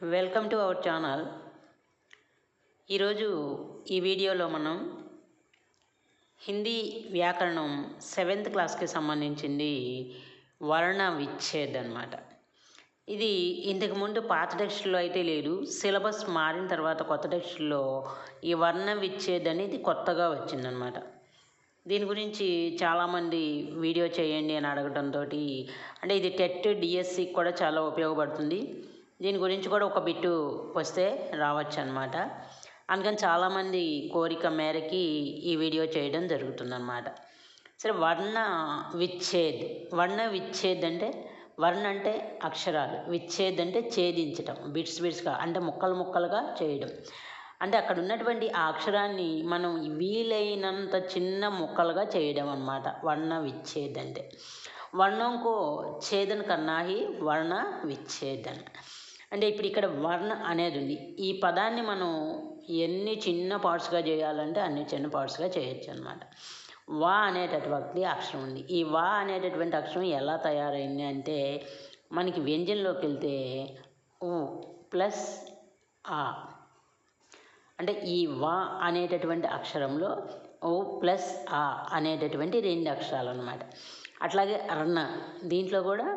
Welcome to our channel. ఈరోజు ఈ వీడియోలో మనం హిందీ వ్యాకరణం సెవెంత్ క్లాస్కి సంబంధించింది వర్ణ విచ్ఛేద్ అనమాట ఇది ఇంతకు ముందు పాత టెక్స్టుల్లో అయితే లేదు. సిలబస్ మారిన తర్వాత కొత్త టెక్స్టుల్లో ఈ వర్ణ విచ్ఛేద్ అనేది కొత్తగా వచ్చిందనమాట దీని గురించి చాలామంది వీడియో చేయండి అని అడగడంతో అంటే ఇది టెట్ డిఎస్సికి కూడా చాలా ఉపయోగపడుతుంది. దీని గురించి కూడా ఒక బిట్టు వస్తే రావచ్చు అనమాట అందుకని చాలామంది కోరిక మేరకి ఈ వీడియో చేయడం జరుగుతుందన్నమాట. సరే వర్ణ విచ్ఛేద్. వర్ణ విచ్ఛేద్ అంటే వర్ణ అంటే అక్షరాలు. విచ్ఛేద్ అంటే ఛేదించటం. బిట్స్ బిట్స్గా అంటే ముక్కలు ముక్కలుగా చేయడం. అంటే అక్కడ ఉన్నటువంటి ఆ అక్షరాన్ని మనం వీలైనంత చిన్న ముక్కలుగా చేయడం అన్నమాట. వర్ణ విచ్ఛేద్ అంటే. వర్ణంకో ఛేదన్ కన్నా హి వర్ణ విచ్ఛేదన్. అంటే ఇప్పుడు ఇక్కడ వర్ణ అనేది ఉంది. ఈ పదాన్ని మనం ఎన్ని చిన్న పార్ట్స్గా చేయాలంటే అన్ని చిన్న పార్ట్స్గా చేయొచ్చు అనమాట వా అనేటటువంటి అక్షరం ఉంది. ఈ వా అనేటటువంటి అక్షరం ఎలా తయారైంది అంటే మనకి వ్యంజనంలోకి వెళ్తే ఊ ప్లస్ ఆ అంటే ఈ వా అనేటటువంటి అక్షరంలో ఓ ప్లస్ ఆ అనేటటువంటి రెండు అక్షరాలు అనమాట అట్లాగే అర్ణ దీంట్లో కూడా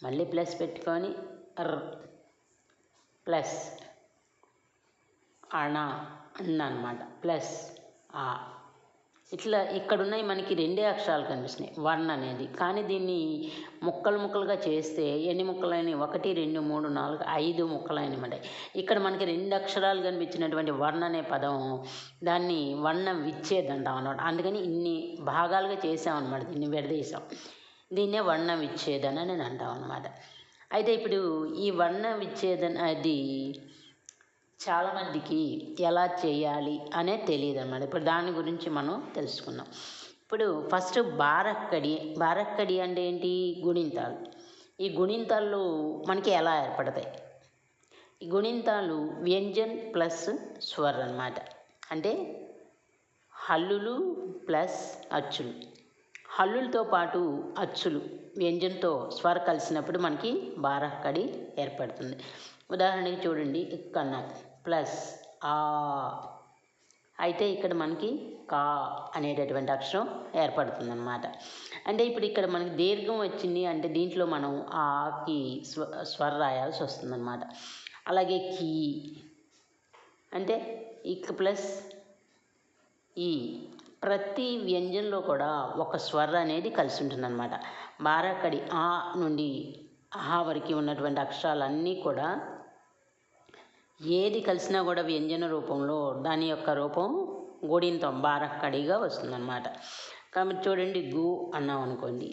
మళ్ళీ ప్లస్ పెట్టుకొని ర్ ప్లస్ అణ అన్న అనమాట ప్లస్ ఆ. ఇట్లా ఇక్కడున్నాయి మనకి రెండే అక్షరాలు కనిపిస్తున్నాయి. వన్ అనేది. కానీ దీన్ని ముక్కలు ముక్కలుగా చేస్తే ఎన్ని ముక్కలైనవి? ఒకటి రెండు మూడు నాలుగు ఐదు ముక్కలైనమాట. ఇక్కడ మనకి రెండు అక్షరాలు కనిపించినటువంటి వర్ణ అనే పదం దాన్ని వర్ణం విచ్చేదంటాం అనమాట అందుకని ఇన్ని భాగాలుగా చేసామన్నమాట. దీన్ని విడదీసాం. దీన్నే వర్ణం విచ్ఛేదన నేను అంటాం అనమాట అయితే ఇప్పుడు ఈ వర్ణ విచ్ఛేదన అది చాలామందికి ఎలా చేయాలి అనే తెలియదు అన్నమాట. ఇప్పుడు దాని గురించి మనం తెలుసుకుందాం. ఇప్పుడు ఫస్ట్ బారక్కడి బారక్కడి అంటే ఏంటి? గుణింతాలు. ఈ గుణింతాలు మనకి ఎలా ఏర్పడతాయి? ఈ గుణింతాలు వ్యంజన్ ప్లస్ స్వర్ అనమాట అంటే హల్లులు ప్లస్ అచ్చులు. హల్లులతో పాటు అచ్చులు. వ్యంజన్తో స్వర కలిసినప్పుడు మనకి బారక్కడి ఏర్పడుతుంది. ఉదాహరణకి చూడండి కన్నం ప్లస్ ఆ. అయితే ఇక్కడ మనకి కా అనేటటువంటి అక్షరం ఏర్పడుతుంది అనమాట అంటే ఇప్పుడు ఇక్కడ మనకి దీర్ఘం వచ్చింది అంటే దీంట్లో మనం ఆకి స్వ స్వర రాయాల్సి వస్తుందన్నమాట. అలాగే కీ. అంటే ఇక్ ప్లస్ ఈ. ప్రతి వ్యంజనంలో కూడా ఒక స్వర అనేది కలిసి ఉంటుందన్నమాట. బారక్కడి ఆ నుండి ఆహా వరకు ఉన్నటువంటి అక్షరాలన్నీ కూడా ఏది కలిసినా కూడా వ్యంజన రూపంలో దాని యొక్క రూపం గుడింతం బారక్కడిగా వస్తుందన్నమాట. కాబట్టి చూడండి గు అన్నాం అనుకోండి.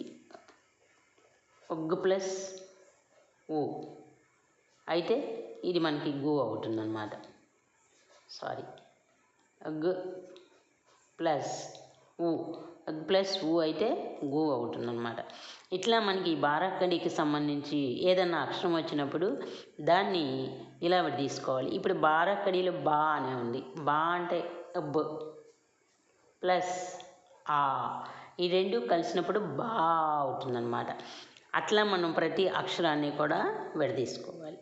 ఒగ్గు ప్లస్ ఊ. అయితే ఇది మనకి గు అవుతుందన్నమాట. సారీ అగ్ ప్లస్ ఊ. ప్లస్ ఊ అయితే గు అవుతుందన్నమాట. ఇట్లా మనకి బారక్కడికి సంబంధించి ఏదన్నా అక్షరం వచ్చినప్పుడు దాన్ని ఇలా తీసుకోవాలి. ఇప్పుడు బారాఖడిలో బా అనే ఉంది. బా అంటే బ ప్లస్ ఆ ఈ రెండు కలిసినప్పుడు బా అవుతుందన్నమాట. అట్లా మనం ప్రతి అక్షరాన్ని కూడా విడదీసుకోవాలి.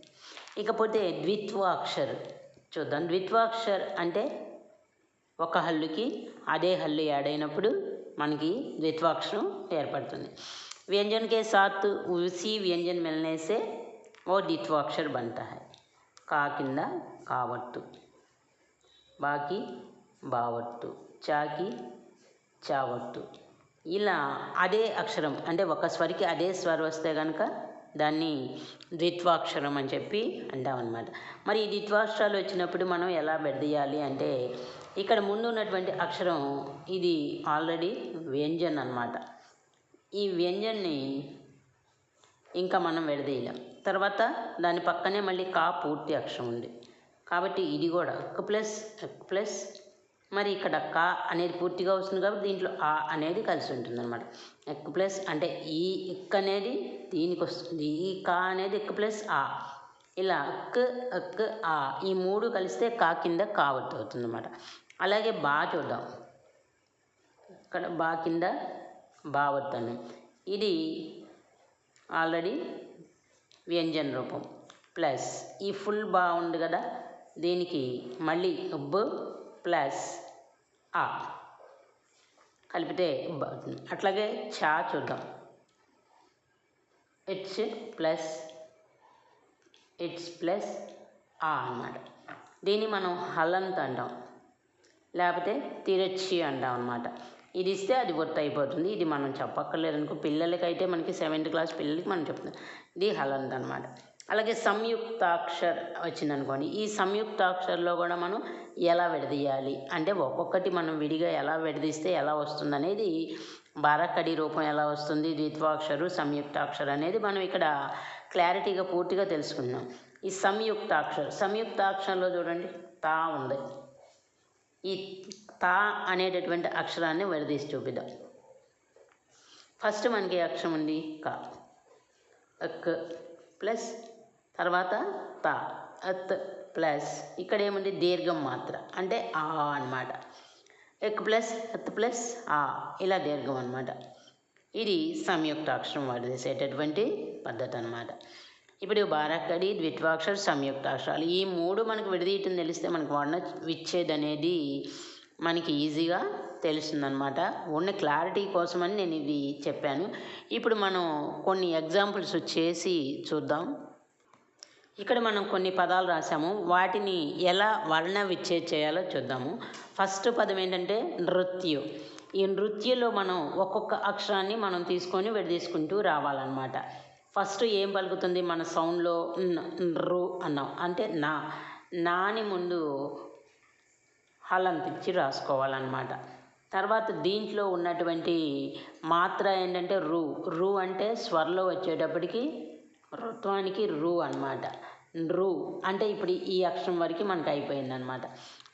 ఇకపోతే ద్విత్వాక్షర్ చూద్దాం. ద్విత్వాక్షర్ అంటే ఒక హల్లుకి అదే హల్లు యాడ్ అయినప్పుడు మనకి ద్విత్వాక్షరం ఏర్పడుతుంది व्यंजन के साथ उसी व्यंजन मिलने से वो द्वित्वाक्षर बनता है కా కింద కావట్టు బాకి బావట్టు చాకి చావట్టు ఇలా అదే అక్షరం అంటే ఒక స్వరికి అదే స్వర వస్తే కనుక దాన్ని ద్విత్వాక్షరం అని చెప్పి అంటామన్నమాట మరి ఈ ద్విత్వాక్షరాలు వచ్చినప్పుడు మనం ఎలా బెడ్దీయాలి అంటే ఇక్కడ ముందు ఉన్నటువంటి అక్షరం ఇది ఆల్రెడీ వ్యంజన్ అనమాట ఈ వ్యంజన్ని ఇంకా మనం విడదీయలేం. తర్వాత దాని పక్కనే మళ్ళీ కా పూర్తి అక్షరం ఉంది. కాబట్టి ఇది కూడా ఎక్ ప్లస్ ఎక్ ప్లస్ మరి ఇక్కడ కా అనేది పూర్తిగా వస్తుంది కాబట్టి దీంట్లో ఆ అనేది కలిసి ఉంటుంది అనమాట ఎక్ ప్లస్ అంటే ఈ ఇక్ అనేది దీనికి వస్తుంది. ఈ కా అనేది ఎక్ ప్లస్ ఆ. ఇలా అక్ అక్ ఆ ఈ మూడు కలిస్తే కా కింద కావద్దు అవుతుంది అనమాట అలాగే బా చూద్దాం. ఇక్కడ బా కింద బావత్తనం ఇది ఆల్రెడీ వ్యంజన రూపం. ప్లస్ ఈ ఫుల్ బాగుంది కదా దీనికి మళ్ళీ బ్ ప్లస్ ఆ. కలిపితే అట్లాగే చా చూద్దాం. హెచ్ ప్లస్ హెచ్ ప్లస్ ఆ అన్నమాట. దీన్ని మనం హలంత్ అంటాం. లేకపోతే తిరచ్చి అంటాం అనమాట ఇది ఇస్తే అది ఒత్తు అయిపోతుంది. ఇది మనం చెప్పక్కర్లేదు అనుకో పిల్లలకైతే మనకి సెవెంత్ క్లాస్ పిల్లలకి మనం చెప్తాం. ఇది హలంత్ అనమాట అలాగే సంయుక్తాక్షర్ వచ్చిందనుకోండి. ఈ సంయుక్తాక్షర్లో కూడా మనం ఎలా విడదీయాలి? అంటే ఒక్కొక్కటి మనం విడిగా ఎలా విడదీస్తే ఎలా వస్తుంది అనేది బారక్కడి రూపం ఎలా వస్తుంది? ద్విత్వాక్షరు సంయుక్తాక్షర్ అనేది మనం ఇక్కడ క్లారిటీగా పూర్తిగా తెలుసుకున్నాం. ఈ సంయుక్తాక్షర్ సంయుక్తాక్షరంలో చూడండి. తా ఉంది. ఈ తా అనేటటువంటి అక్షరాన్ని విడదీసి చూపిద్దాం. ఫస్ట్ మనకి అక్షరం ఉంది? క. అక్ ప్లస్ తర్వాత తా. అత్ ప్లస్. ఇక్కడ ఏముంది? దీర్ఘం మాత్ర. అంటే ఆ అన్నమాట. ఎక్ ప్లస్ అత్ ప్లస్ ఆ. ఇలా దీర్ఘం అనమాట ఇది సంయుక్త అక్షరం సంయుక్తాక్షరం చేసేటటువంటి పద్ధతి అనమాట ఇప్పుడు బారక్కడి ద్విత్వాక్షర సంయుక్తాక్షరాలు ఈ మూడు మనకు విడదీయటం తెలిస్తే మనకు వర్ణ విచ్ఛేద్ అనేది మనకి ఈజీగా తెలుస్తుందనమాట ఉన్న క్లారిటీ కోసమని నేను ఇది చెప్పాను. ఇప్పుడు మనం కొన్ని ఎగ్జాంపుల్స్ చేసి చూద్దాం. ఇక్కడ మనం కొన్ని పదాలు రాసాము. వాటిని ఎలా వర్ణ విచ్చే చేయాలో చూద్దాము. ఫస్ట్ పదం ఏంటంటే నృత్యు. ఈ నృత్యలో మనం ఒక్కొక్క అక్షరాన్ని మనం తీసుకొని విడదీసుకుంటూ రావాలన్నమాట. ఫస్ట్ ఏం పలుకుతుంది? మన సౌండ్లో రు అన్నాం. అంటే నా నాని ముందు హలంతిచ్చి రాసుకోవాలన్నమాట. తర్వాత దీంట్లో ఉన్నటువంటి మాత్ర ఏంటంటే రు. రు అంటే స్వర్లో వచ్చేటప్పటికి రుత్వానికి రు అనమాట రు అంటే ఇప్పుడు ఈ అక్షరం వరకు మనకు అయిపోయింది అనమాట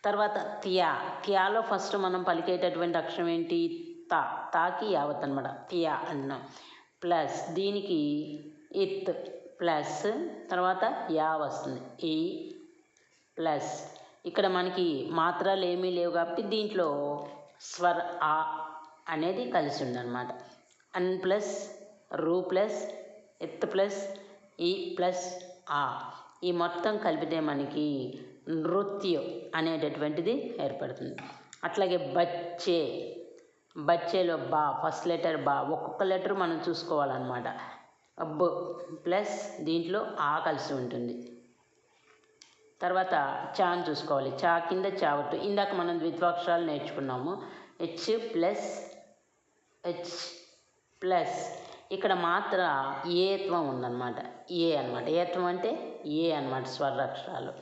తర్వాత త్యా. త్యాలో ఫస్ట్ మనం పలికేటటువంటి అక్షరం ఏంటి? తా. తాకి యావత్ అనమాట త్యా అన్నాం. ప్లస్ దీనికి ఇత్ ప్లస్ తర్వాత యా వస్తుంది. ఈ ప్లస్ ఇక్కడ మనకి మాత్రాలు ఏమీ లేవు కాబట్టి దీంట్లో స్వర ఆ అనేది కలిసి ఉందన్నమాట. అన్ ప్లస్ రూ ప్లస్ ఎత్ ప్లస్ ఈ ప్లస్ ఆ. ఈ మొత్తం కలిపితే మనకి నృత్యం అనేటటువంటిది ఏర్పడుతుంది. అట్లాగే బచ్చే. బచ్చేలో బా ఫస్ట్ లెటర్ బా ఒక్కొక్క లెటర్ మనం చూసుకోవాలన్నమాట. అబ్బు ప్లస్ దీంట్లో ఆ కలిసి ఉంటుంది. తర్వాత చాన్ చూసుకోవాలి. చా కింద చావట్టు ఇందాక మనం ద్విత్వాక్షరాలు నేర్చుకున్నాము. హెచ్ ప్లస్ హెచ్ ప్లస్ ఇక్కడ మాత్ర ఏత్వం ఉందన్నమాట. ఏ అనమాట ఏత్వం అంటే ఏ అనమాట స్వరాక్షరాలు.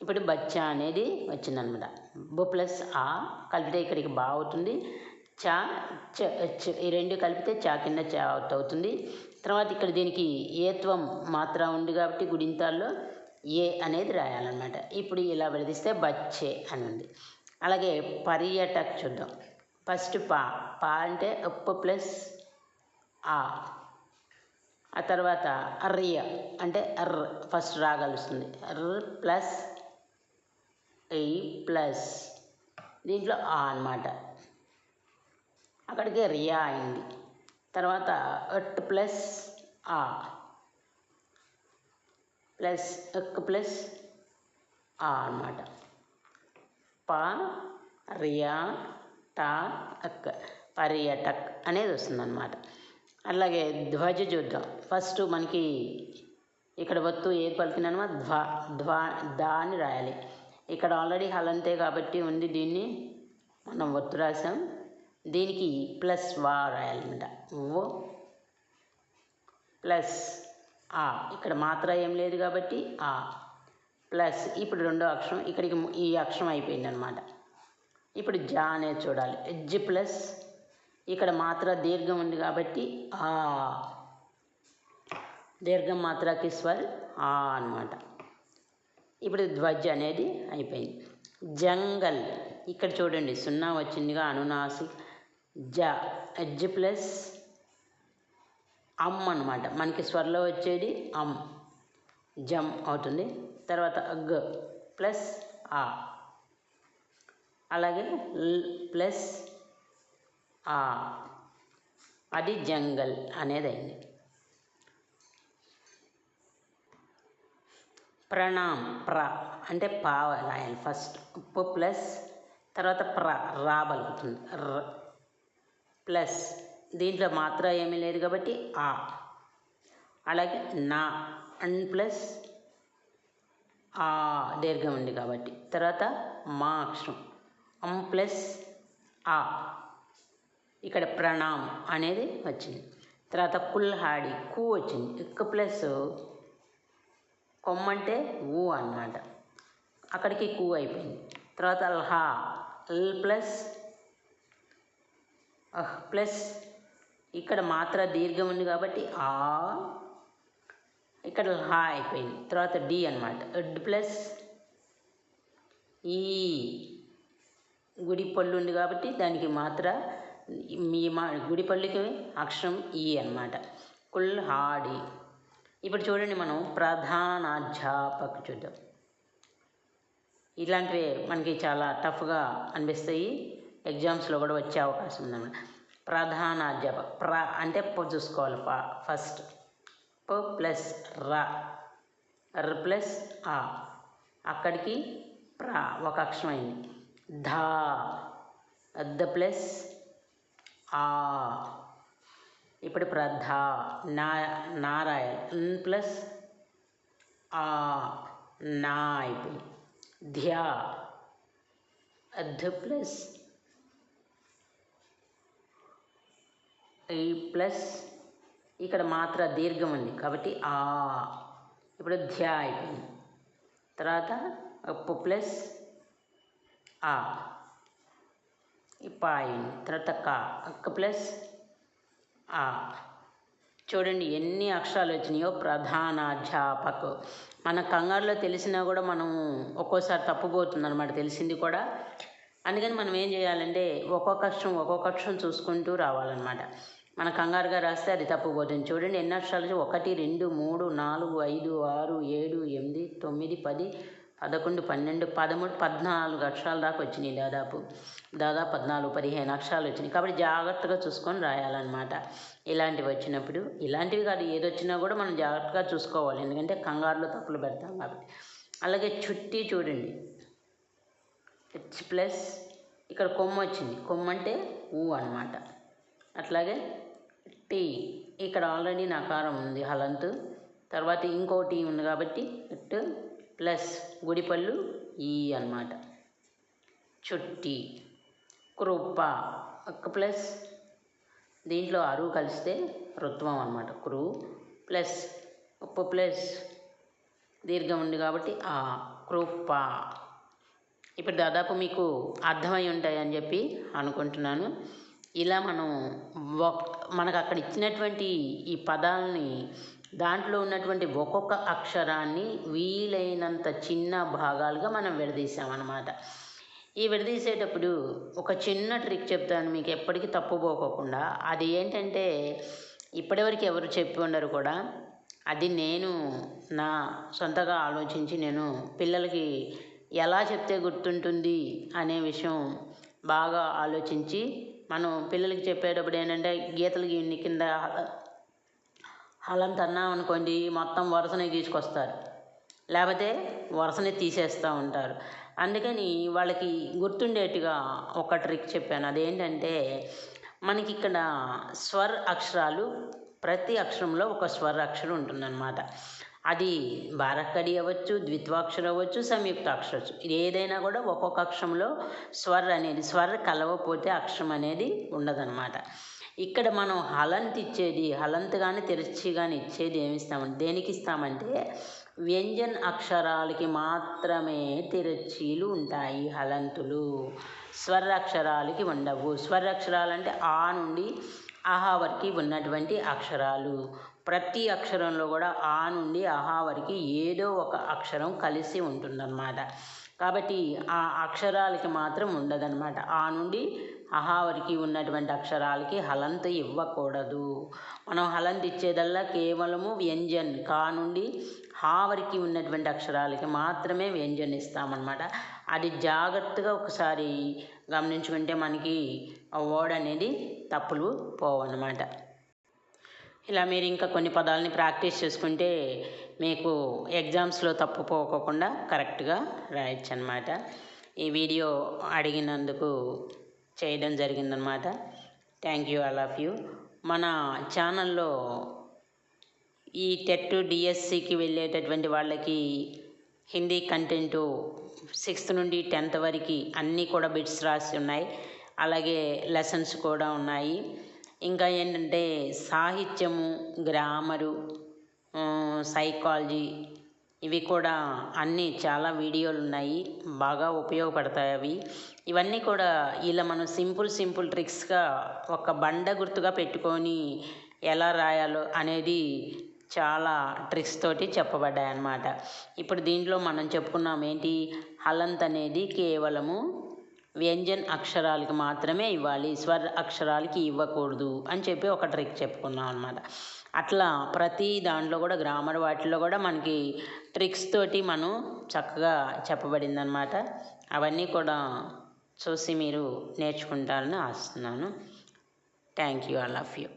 ఇప్పుడు బచ్చా అనేది వచ్చిందనమాట బు ప్లస్ ఆ కలిపితే ఇక్కడికి బా అవుతుంది. చా చ ఈ రెండు కలిపితే చా కింద చా అవుతుంది. తర్వాత ఇక్కడ దీనికి ఏత్వం మాత్ర ఉంది కాబట్టి గుడింతాల్లో ఏ అనేది రాయాలన్నమాట. ఇప్పుడు ఇలా విడదీస్తే బచ్చే అని ఉంది అలాగే పర్యటక్ చూద్దాం. ఫస్ట్ పా పా అంటే ఉప్పు ప్లస్ ఆ. ఆ తర్వాత అర్రియ అంటే అర్ర ఫస్ట్ రాగలుస్తుంది అర్ర ప్లస్ ఈ ప్లస్ దీంట్లో ఆ అనమాట అక్కడికి రియా అయింది. తర్వాత అట్ ప్లస్ ఆ ప్లస్ ఎక్ ప్లస్ ఆ అనమాట ప రియా టా అక్ పర్యటక్ అనేది వస్తుందన్నమాట. అలాగే ధ్వజ చూద్దాం. ఫస్ట్ మనకి ఇక్కడ వత్తు ఏది పలికినామో ధ్వ ధ్వ దా అని రాయాలి. ఇక్కడ ఆల్రెడీ హలంతే కాబట్టి ఉంది దీన్ని. మనం వత్తు రాసాం. దీనికి ప్లస్ వా రాయాలన్నమాట. ఓ ప్లస్ ఆ. ఇక్కడ మాత్ర ఏం లేదు కాబట్టి ఆ. ప్లస్ ఇప్పుడు రెండో అక్షరం ఇక్కడికి ఈ అక్షరం అయిపోయింది అనమాట ఇప్పుడు జా అనేది చూడాలి. ఎజ్ ప్లస్ ఇక్కడ మాత్ర దీర్ఘం ఉంది కాబట్టి ఆ. దీర్ఘం మాత్రకి స్వర్ ఆ అనమాట ఇప్పుడు ధ్వజ్ అనేది అయిపోయింది. జంగల్. ఇక్కడ చూడండి సున్నా వచ్చిందిగా అనునాసి. జ ఎజ్ ప్లస్ అమ్ అనమాట మనకి స్వర్లో వచ్చేది అమ్. జమ్ అవుతుంది. తర్వాత గ ప్లస్ ఆ. అలాగే ల్ ప్లస్ ఆ. అది జంగల్ అనేది అయింది ప్రణామ్ ప్ర అంటే పా రాయాలి ఫస్ట్ ఉప్పు ప్లస్ తర్వాత ప్ర రా ర. ప్లస్ దీంట్లో మాత్ర ఏమీ లేదు కాబట్టి ఆ. అలాగే నా అన్ ప్లస్ ఆ దీర్ఘం ఉంది కాబట్టి. తర్వాత మా అక్షరం. అం ప్లస్ ఆ. ఇక్కడ ప్రణామ్ అనేది వచ్చింది. తర్వాత కుల్హాడి కు వచ్చింది. ఇక్క ప్లస్ కొమ్మంటే ఊ అన్నమాట. అక్కడికి కు అయిపోయింది. తర్వాత అల్హా ఎల్ ప్లస్ అహ్ ప్లస్ ఇక్కడ మాత్ర దీర్ఘం ఉంది కాబట్టి ఆ ఇక్కడ హా అయిపోయింది. తర్వాత డి అనమాట ఎడ్ ప్లస్ ఈ గుడి పళ్ళు ఉంది కాబట్టి దానికి మాత్ర మీ మా గుడి పళ్ళుకి అక్షరం ఈ అనమాట కుల్ హాడి ఇప్పుడు చూడండి మనం ప్రధానాధ్యాపక చూద్దాం. ఇలాంటివి మనకి చాలా టఫ్గా అనిపిస్తాయి. ఎగ్జామ్స్లో కూడా వచ్చే అవకాశం ఉందన్నమాట. ప్రధానాధ్యాప ప్ర అంటే ప చూసుకోవాలి. ప ఫస్ట్. ప ప్లస్ ర. ర ప్లస్ ఆ. అక్కడికి ప్ర ఒక అక్షరం అయింది. ధా. ద ప్లస్ ఆ. ఇప్పుడు ప్రధ నా నారాయణ. ప్లస్ ఆ. నా అయిపోయింది. ధ్యా. అధ్ ప్లస్ ఈ ప్లస్ ఇక్కడ మాత్ర దీర్ఘం ఉంది. కాబట్టి ఆ. ఇప్పుడు ధ్యా అయిపోయింది. తర్వాత అప్పు ప్లస్ ఆ. ఈ పా అయింది. తర్వాత క. అక్క ప్లస్ ఆ. చూడండి ఎన్ని అక్షరాలు వచ్చినాయో ప్రధానాధ్యాపకు. మన కంగారులో తెలిసినా కూడా మనం ఒక్కోసారి తప్పుపోతుంది అనమాట తెలిసింది కూడా అందుకని మనం ఏం చేయాలంటే ఒక్కొక్క అక్షరం ఒక్కొక్క అక్షరం చూసుకుంటూ రావాలన్నమాట. మన కంగారుగా రాస్తే అది తప్పుపోతుంది. చూడండి ఎన్ని అక్షరాలు ఒకటి రెండు మూడు నాలుగు ఐదు ఆరు ఏడు ఎనిమిది తొమ్మిది పది పదకొండు పన్నెండు పదమూడు పద్నాలుగు అక్షరాల దాకా వచ్చినాయి దాదాపు. దాదాపు పద్నాలుగు పదిహేను అక్షరాలు వచ్చినాయి. కాబట్టి జాగ్రత్తగా చూసుకొని రాయాలన్నమాట. ఇలాంటివి వచ్చినప్పుడు ఇలాంటివి కాదు ఏది వచ్చినా కూడా మనం జాగ్రత్తగా చూసుకోవాలి. ఎందుకంటే కంగారులో తప్పులు పెడతాం కాబట్టి. అలాగే చుట్టి చూడండి. హెచ్ ప్లస్ ఇక్కడ కొమ్మ వచ్చింది. కొమ్మ అంటే ఊ అనమాట అట్లాగే టీ ఇక్కడ ఆల్రెడీ నకారం ఉంది హలంతు. తర్వాత ఇంకో టీ ఉంది కాబట్టి ఇట్ ప్లస్ గుడిపళ్ళు ఈ అన్నమాట. చుట్టి కృప అక్క ప్లస్ దీంట్లో అరువు కలిస్తే రుత్వం అనమాట క్రూ ప్లస్ ఉప్పు ప్లస్ దీర్ఘం ఉంది కాబట్టి ఆ కృప. ఇప్పుడు దాదాపు మీకు అర్థమై ఉంటాయి అని చెప్పి అనుకుంటున్నాను. ఇలా మనం మనకు అక్కడ ఇచ్చినటువంటి ఈ పదాలని దాంట్లో ఉన్నటువంటి ఒక్కొక్క అక్షరాన్ని వీలైనంత చిన్న భాగాలుగా మనం విడదీసామన్నమాట. ఈ విడదీసేటప్పుడు ఒక చిన్న ట్రిక్ చెప్తాను మీకు ఎప్పటికీ తప్పుపోకోకుండా అది ఏంటంటే ఇప్పటివరకు ఎవరు చెప్పి ఉండరు కూడా. అది నేను నా సొంతగా ఆలోచించి నేను పిల్లలకి ఎలా చెప్తే గుర్తుంటుంది అనే విషయం బాగా ఆలోచించి మనం పిల్లలకి చెప్పేటప్పుడు ఏంటంటే గీతలు గీని కింద హలంత అన్నాం అనుకోండి మొత్తం వరుసనే గీసుకొస్తారు. లేకపోతే వరుసనే తీసేస్తూ ఉంటారు. అందుకని వాళ్ళకి గుర్తుండేట్టుగా ఒక ట్రిక్ చెప్పాను. అదేంటంటే మనకి ఇక్కడ స్వర్ అక్షరాలు ప్రతి అక్షరంలో ఒక స్వర అక్షరం ఉంటుందన్నమాట. అది బారక్కడి అవ్వచ్చు ద్విత్వాక్షరం అవ్వచ్చు సంయుక్తాక్షరం అవ్వచ్చు. ఇది ఏదైనా కూడా ఒక్కొక్క అక్షరంలో స్వర్ అనేది స్వర్ కలవపోతే అక్షరం అనేది ఉండదన్నమాట. ఇక్కడ మనం హలంత్ ఇచ్చేది హలంత్ కానీ తెరిచి కానీ ఇచ్చేది ఏమి ఇస్తామంటే దేనికి ఇస్తామంటే వ్యంజన్ అక్షరాలకి మాత్రమే తిరచీలు ఉంటాయి హలంతులు. స్వరాక్షరాలకి ఉండవు. స్వరాక్షరాలు అంటే ఆ నుండి ఆహా వరకు ఉన్నటువంటి అక్షరాలు. ప్రతి అక్షరంలో కూడా ఆ నుండి ఆహా వరకు ఏదో ఒక అక్షరం కలిసి ఉంటుందన్నమాట. కాబట్టి ఆ అక్షరాలకి మాత్రం ఉండదన్నమాట. ఆ నుండి అహా వరకు ఉన్నటువంటి అక్షరాలకి హలంత ఇవ్వకూడదు. మనం హలంత ఇచ్చేదల్లా కేవలము వ్యంజన్. కా నుండి హా వరకు ఉన్నటువంటి అక్షరాలకి మాత్రమే వ్యంజన్ ఇస్తామన్నమాట. అది జాగ్రత్తగా ఒకసారి గమనించుకుంటే మనకి ఓడనేది అనేది తప్పులు పోవన్నమాట. ఇలా మీరు ఇంకా కొన్ని పదాలని ప్రాక్టీస్ చేసుకుంటే మీకు ఎగ్జామ్స్లో తప్పుపోకోకుండా కరెక్ట్గా రాయొచ్చు అనమాట ఈ వీడియో అడిగినందుకు చేయడం జరిగిందనమాట thank you all of you. మన ఛానల్లో ఈ టెట్ డిఎస్సికి వెళ్ళేటటువంటి వాళ్ళకి హిందీ కంటెంటు సిక్స్త్ నుండి టెన్త్ వరకు అన్నీ కూడా బిట్స్ రాసి ఉన్నాయి. అలాగే లెసన్స్ కూడా ఉన్నాయి. ఇంకా ఏంటంటే సాహిత్యము గ్రామరు సైకాలజీ ఇవి కూడా అన్నీ చాలా వీడియోలు ఉన్నాయి. బాగా ఉపయోగపడతాయి అవి. ఇవన్నీ కూడా ఇలా మనం సింపుల్ సింపుల్ ట్రిక్స్గా ఒక బండ గుర్తుగా పెట్టుకొని ఎలా రాయాలో అనేది చాలా ట్రిక్స్ తోటి చెప్పబడ్డాయి అన్నమాట ఇప్పుడు దీంట్లో మనం చెప్పుకున్నాం ఏంటి? హలంత్ అనేది కేవలము వ్యంజన్ అక్షరాలకి మాత్రమే ఇవ్వాలి స్వర అక్షరాలకి ఇవ్వకూడదు అని చెప్పి ఒక ట్రిక్ చెప్పుకున్నాం అనమాట అట్లా ప్రతి దాంట్లో కూడా గ్రామర్ వాటిలో కూడా మనకి ట్రిక్స్ తోటి మనం చక్కగా చెప్పబడింది అనమాట అవన్నీ కూడా చూసి మీరు నేర్చుకుంటారని ఆశిస్తున్నాను. Thank you all of you